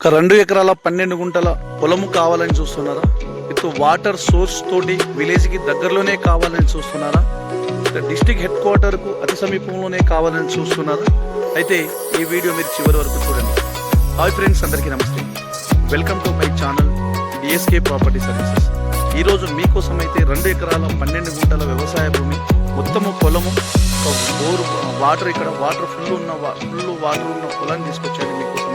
ఒక రెండు ఎకరాల పన్నెండు గుంటల పొలము కావాలని చూస్తున్నారా? ఇటు వాటర్ సోర్స్ తోటి విలేజ్కి దగ్గరలోనే కావాలని చూస్తున్నారా? డిస్టిక్ హెడ్ క్వార్టర్కు అతి సమీపంలోనే కావాలని చూస్తున్నారా? అయితే ఈ వీడియో మీరు చివరి వరకు చూడండి. హాయ్ ఫ్రెండ్స్ అందరికీ నమస్తే. Welcome to my channel DSK property services ఈరోజు మీకోసం అయితే రెండు ఎకరాల పన్నెండు గుంటల వ్యవసాయ భూమి మొత్తము పొలము ఒక బోరు వాటర్ ఇక్కడ వాటర్ ఫుల్ ఉన్న ఫుల్ వాటర్ ఉన్న పొలాన్ని తీసుకొచ్చాను మీకోసం.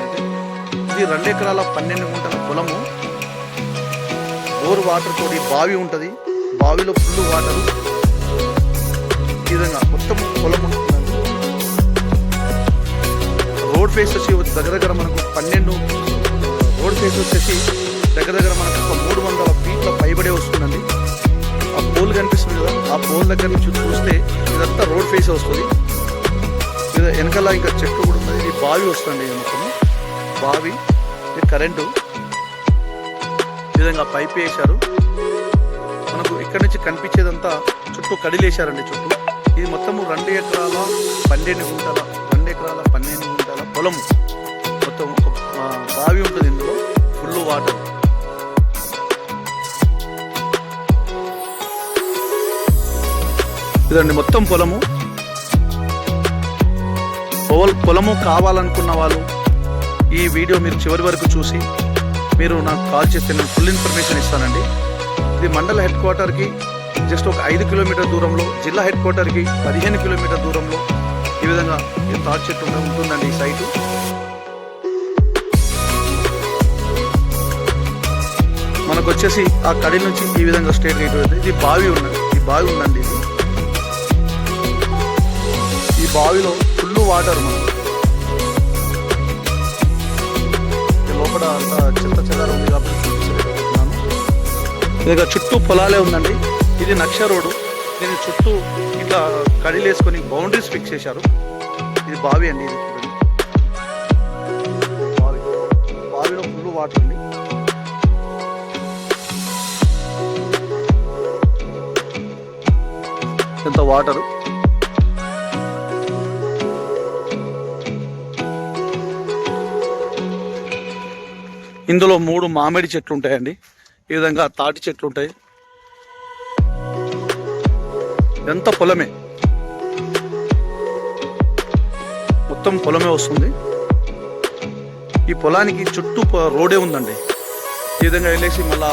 ఇది రెండు ఎకరాల పన్నెండు గుంటల పొలము. బోర్ వాటర్ తోటి బావి ఉంటుంది. బావిలో ఫుల్ వాటర్. ఈ విధంగా మొత్తం పొలం ఉంటుందండి. రోడ్ ఫేస్ వచ్చి దగ్గర దగ్గర మనకు పన్నెండు రోడ్ ఫేస్ వచ్చేసి దగ్గర దగ్గర మనకు ఒక మూడు వందల ఫీట్ల పైబడే వస్తుందండి. ఆ పోల్ కనిపిస్తుంది కదా ఆ పోల్ దగ్గర నుంచి చూస్తే ఇదంతా రోడ్ ఫేస్ వస్తుంది. ఇది వెనకాల ఇంకా చెట్టు కూడా ఉంటుంది ఇది బావి వస్తుంది మొత్తము. బావి ఇది కరెంటు ఈ విధంగా పైప్ వేశారు. మనకు ఇక్కడ నుంచి కనిపించేదంతా చుట్టూ కడిలేశారండి చుట్టూ. ఇది మొత్తము రెండు ఎకరాల పన్నెండు గుంటల రెండు ఎకరాల పన్నెండు గుంటల పొలము. మొత్తం ఒక బావి ఉంటుంది ఇందులో ఫుల్ వాటర్. ఇదండి మొత్తం పొలము. పొలము కావాలనుకున్న వాళ్ళు ఈ వీడియో మీరు చివరి వరకు చూసి మీరు నాకు కాల్ చేస్తే నేను ఫుల్ ఇన్ఫర్మేషన్ ఇస్తానండి. ఇది మండల హెడ్ క్వార్టర్కి జస్ట్ ఒక ఐదు కిలోమీటర్ దూరంలో జిల్లా హెడ్ క్వార్టర్కి పదిహేను కిలోమీటర్ దూరంలో ఈ విధంగా ఈ తాటి చెట్టు ఉంటుందండి ఈ సైటు. మనకు వచ్చేసి ఆ కడి నుంచి ఈ విధంగా స్ట్రేట్ గేట్ వెళ్తుంది ఇది బావి ఉన్నది ఈ బావి ఉందండి ఇది. ఈ బావిలో ఫుల్ వాటర్ మనకు. ఈ లోపల అంతా చెత్త చెదారం ఉంది కాబట్టి ఇక చుట్టూ పొలాలే ఉందండి. ఇది నక్ష రోడ్డు. దీని చుట్టూ ఇట్లా కడిలేసుకొని బౌండరీస్ ఫిక్స్ చేశారు. ఇది బావి అండి ఇది బావి. బావిలో ఫుల్ వాటర్ అండి. ఎంత వాటరు? ఇందులో మూడు మామిడి చెట్లు ఉంటాయండి. ఈ విధంగా తాటి చెట్లు ఉంటాయి. ఎంత పొలమే? మొత్తం పొలమే వస్తుంది. ఈ పొలానికి చుట్టూ రోడే ఉందండి. ఈ విధంగా వెళ్ళేసి మళ్ళా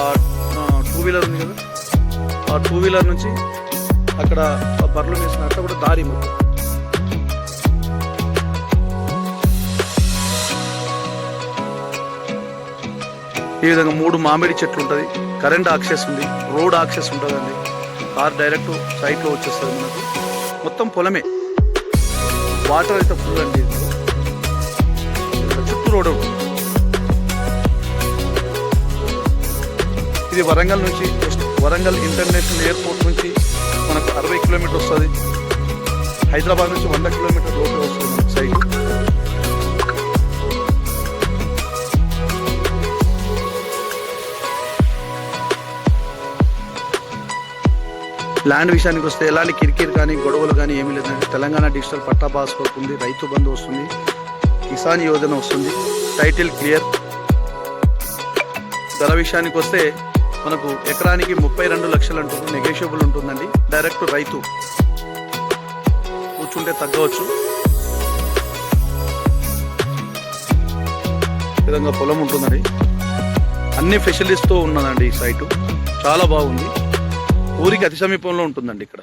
టూ వీలర్ ఉంది కదా. ఆ టూ వీలర్ నుంచి అక్కడ ఆ బర్రెలు వేసినట్టు కూడా దారి మొత్తం ఈ విధంగా మూడు మామిడి చెట్లు ఉంటుంది. కరెంట్ యాక్సెస్ ఉంది రోడ్ యాక్సెస్ ఉంటుందండి. కార్ డైరెక్ట్ సైట్లో వచ్చేస్తుంది మనకు. మొత్తం పొలమే. వాటర్ అయితే ఫుల్ అండి చుట్టూ రోడ్ ఇది వరంగల్ నుంచి వరంగల్ ఇంటర్నేషనల్ ఎయిర్పోర్ట్ నుంచి మనకు అరవై కిలోమీటర్ వస్తుంది. హైదరాబాద్ నుంచి వంద కిలోమీటర్ రోడ్ వస్తుంది సైట్ సైడ్ ల్యాండ్ విషయానికి వస్తే ఎలాంటి కిరికిరి కానీ గొడవలు కానీ ఏమీ లేదండి తెలంగాణ డిజిటల్ పట్టా పాస్ వస్తుంది రైతు బంధు వస్తుంది కిసాన్ యోజన వస్తుంది. Title clear. ధర విషయానికి వస్తే మనకు ఎకరానికి ముప్పై రెండు లక్షలు అంటుంది నెగోషియబుల్ ఉంటుందండి. డైరెక్ట్ రైతు కూర్చుంటే తగ్గవచ్చు. విధంగా పొలం ఉంటుందండి. అన్ని ఫెసిలిటీస్తో ఉన్నదండి ఈ సైటు చాలా బాగుంది. ఊరికి అతి సమీపంలో ఉంటుందండి ఇక్కడ.